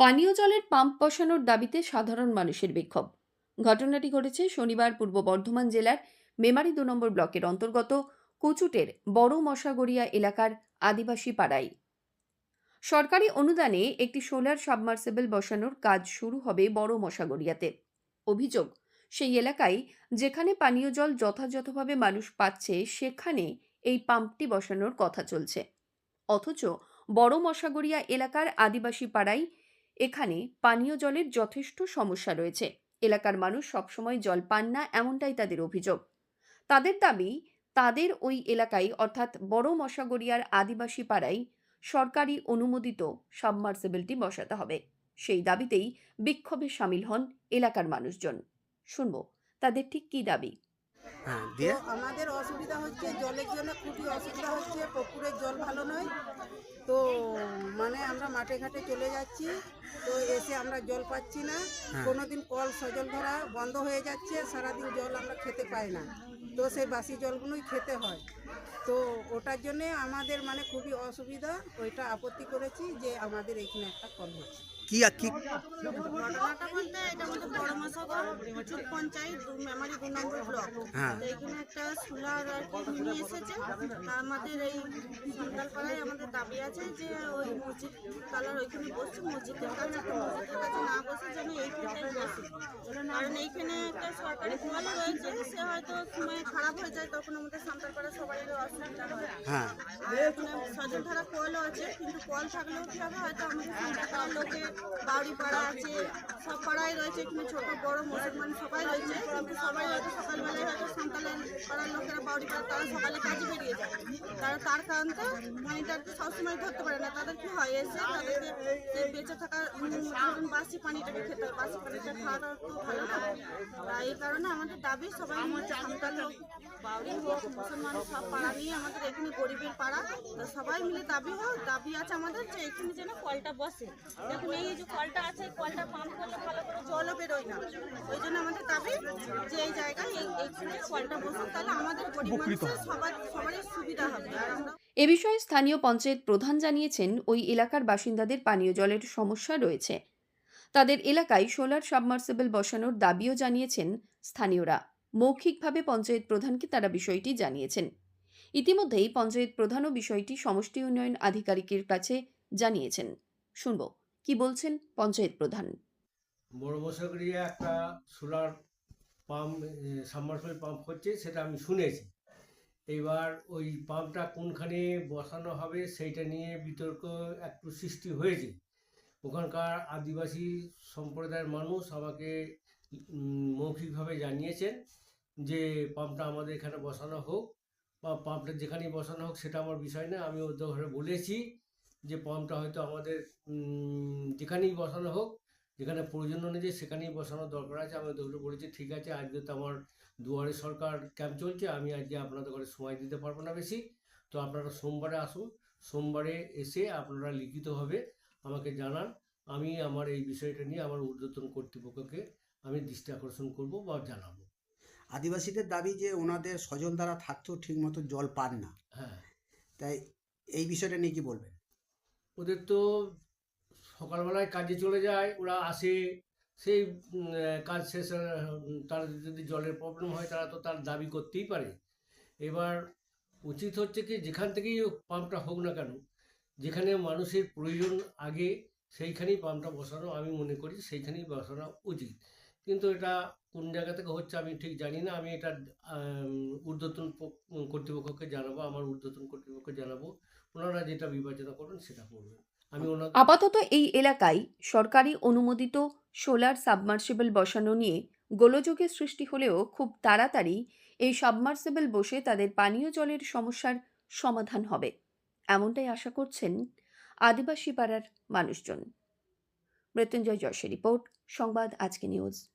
পানীয় জলের পাম্প বসানোর দাবিতে সাধারণ মানুষের বিক্ষোভ। ঘটনাটি ঘটেছে শনিবার পূর্ব বর্ধমান জেলার মেমারি দু নম্বর ব্লকের অন্তর্গত কুচুটের বড় মশাগড়িয়া এলাকার আদিবাসী পাড়ায়। সরকারি অনুদানে একটি সোলার সাবমার্সেবল বসানোর কাজ শুরু হবে বড় মশাগড়িয়াতে। অভিযোগ, সেই এলাকায় যেখানে পানীয় জল যথাযথভাবে মানুষ পাচ্ছে, সেখানে এই পাম্পটি বসানোর কথা চলছে। অথচ বড় মশাগড়িয়া এলাকার আদিবাসী পাড়ায় এখানে পানীয় জলের যথেষ্ট সমস্যা রয়েছে। এলাকার মানুষ সবসময় জল পান না এমনটাই তাদের অভিযোগ। তাদের দাবি, তাদের ওই এলাকায় অর্থাৎ বড় মশাগড়িয়ার আদিবাসী পাড়ায় সরকারি অনুমোদিত সাবমার্সেবলটি বসাতে হবে। সেই দাবিতেই বিক্ষোভে সামিল হন এলাকার মানুষজন। শুনব, তাদের ঠিক কী দাবি? হ্যাঁ দিয়ে? আমাদের অসুবিধা হচ্ছে জলের জন্য খুবই অসুবিধা হচ্ছে পুকুরের জল ভালো নয়। তো মানে আমরা মাঠে ঘাটে চলে যাচ্ছি তো এসে আমরা জল পাচ্ছি না। হ্যাঁ। কোনোদিন কল সজল ধরা বন্ধ হয়ে যাচ্ছে সারাদিন জল আমরা খেতে পাই না। তো সেই বাসি জলগুলোই খেতে হয়। তো ওটার জন্যে আমাদের মানে খুবই অসুবিধা ওইটা আপত্তি করেছি যে আমাদের এখানে একটা কল হচ্ছে। কি কি? ব্লক হ্যাঁ। এখানে একটা সোলার নিয়ে এসেছে আমাদের এই সন্তালপাড়ায় আমাদের দাবি আছে যে ওই মসজিদ তালার ওইখানে বসছে মসজিদের কাছে মসজিদের কাছে না বসে যেন এইখানটায় বসে কারণ এইখানে একটা সরকারি কল রয়েছে সে হয়তো খারাপ হয়ে। যায় তখন আমাদের সান্তালপাড়া সবাই অসুবিধা হয়। আর এখানে সজলধারা কলও আছে কিন্তু কল থাকলেও কি হবে হয়তো আমাদের সান্তালপাড়ার বাউরি পাড়া আছে, সব পাড়ায় রয়েছে, এখানে ছোট, বড়, মুসলমান সবাই রয়েছে। কিন্তু সবাই হয়তো সকালবেলায় হয়তো পাড়ার লোকেরা বাউরি পাড়া তারা সকালে কাজে বেরিয়ে যায়। তারা তার কারণে মনিটারকে সবসময় ধরতে পারে না। তাদের কি হয় এসে তাদেরকে বেঁচে থাকা বাসি পানিটাকে খেতে হয়। বাসি পানিটা খাওয়াটা তো ভালো না। এই কারণে আমাদের দাবি সবাই সান্তাল হোক বাউরি হোক, মুসলমান সব পাড়া নিয়ে আমাদের এখানে গরিবের পাড়া। তো সবাই মিলে দাবি হোক, দাবি আছে আমাদের যে এখানে যেন কলটা বসে। দেখুন এই যে কলটা আছে, কলটা পাম্প করলে ভালো করে জলও বেরোয় না। ওই জন্য যে এই জায়গায় এই এইখানে কলটা বসে তাহলে আমাদের গরিব মানুষের সবার সবারই সুবিধা হবে। আর আমরা এ বিষয়ে স্থানীয় পঞ্চায়েত প্রধান জানিয়েছেন ওই এলাকার বাসিন্দাদের পানীয় জলের সমস্যা রয়েছে। তাদের এলাকায় সোলার সাবমার্সেবল বসানোর দাবিও জানিয়েছেন স্থানীয়রা। মৌখিকভাবে পঞ্চায়েত প্রধানকে তারা বিষয়টি জানিয়েছেন। ইতিমধ্যেই পঞ্চায়েত প্রধানও বিষয়টি সমষ্টি উন্নয়ন আধিকারিকের কাছে জানিয়েছেন। শুনব কি বলছেন পঞ্চায়েত প্রধান? বড় একটা সোলার পাম্প সাবমার্সিবল পাম্প হচ্ছে সেটা আমি শুনেছি। এইবার ওই পাম্পটা কোনখানে বসানো হবে সেইটা নিয়ে বিতর্ক একটু সৃষ্টি হয়েছে। ওখানকার আদিবাসী সম্প্রদায়ের মানুষ আমাকে মৌখিকভাবে জানিয়েছেন যে পাম্পটা আমাদের এখানে বসানো হোক বা পাম্পটা যেখানেই বসানো হোক সেটা আমার বিষয় না, আমি ওদের ঘরে বলেছি যে পাম্পটা হয়তো আমাদের যেখানেই বসানো হোক যেখানে প্রয়োজন অনুযায়ী সেখানেই বসানোর দরকার আছে। আমি ওদের বলেছি ঠিক আছে আজকে তো আমার দুয়ারে সরকার ক্যাম্প চলছে। আমি আজকে আপনাদের ঘরে সময় দিতে পারব না বেশি। তো আপনারা সোমবারে আসুন। সোমবারে এসে আপনারা লিখিতভাবে আমাকে জানান। আমি আমার এই বিষয়টা নিয়ে আমার ঊর্ধ্বতন কর্তৃপক্ষকে আমি দৃষ্টি আকর্ষণ করব বা জানাব। আদিবাসীদের দাবি যে ওনাদের স্বজন দ্বারা থাকতেও ঠিক মতো জল পান না। হ্যাঁ। তাই এই বিষয়টা নিয়ে কি বলবেন? ওদের তো সকালবেলায় কাজে চলে যায়, ওরা আসে, সেই কাজ শেষে তার যদি জলের প্রবলেম হয় তারা তো তার দাবি করতেই পারে। এবার উচিত হচ্ছে কি, যেখান থেকেই পাম্পটা হোক না কেন, যেখানে মানুষের প্রয়োজন আগে, সেইখানেই পাম্পটা বসানো আমি মনে করি সেইখানেই বসানো উচিত। কিন্তু এটা কোন জায়গা থেকে হচ্ছে আমি ঠিক জানি না, আমি এটা ঊর্ধ্বতন কর্তৃপক্ষকে জানাব, আমার ঊর্ধ্বতন কর্তৃপক্ষকে জানাব, ওনারা যেটা বিবেচনা করবেন সেটা করবেন। আপাতত এই এলাকায় সরকারি অনুমোদিত সোলার সাবমার্সিবল বসানো নিয়ে গোলযোগের সৃষ্টি হলেও খুব তাড়াতাড়ি এই সাবমার্সিবল বসে তাদের পানীয় জলের সমস্যার সমাধান হবে। এমনটাই আশা করছেন আদিবাসী পাড়ার মানুষজন। মৃত্যুঞ্জয় যশের রিপোর্ট, সংবাদ, আজকে নিউজ।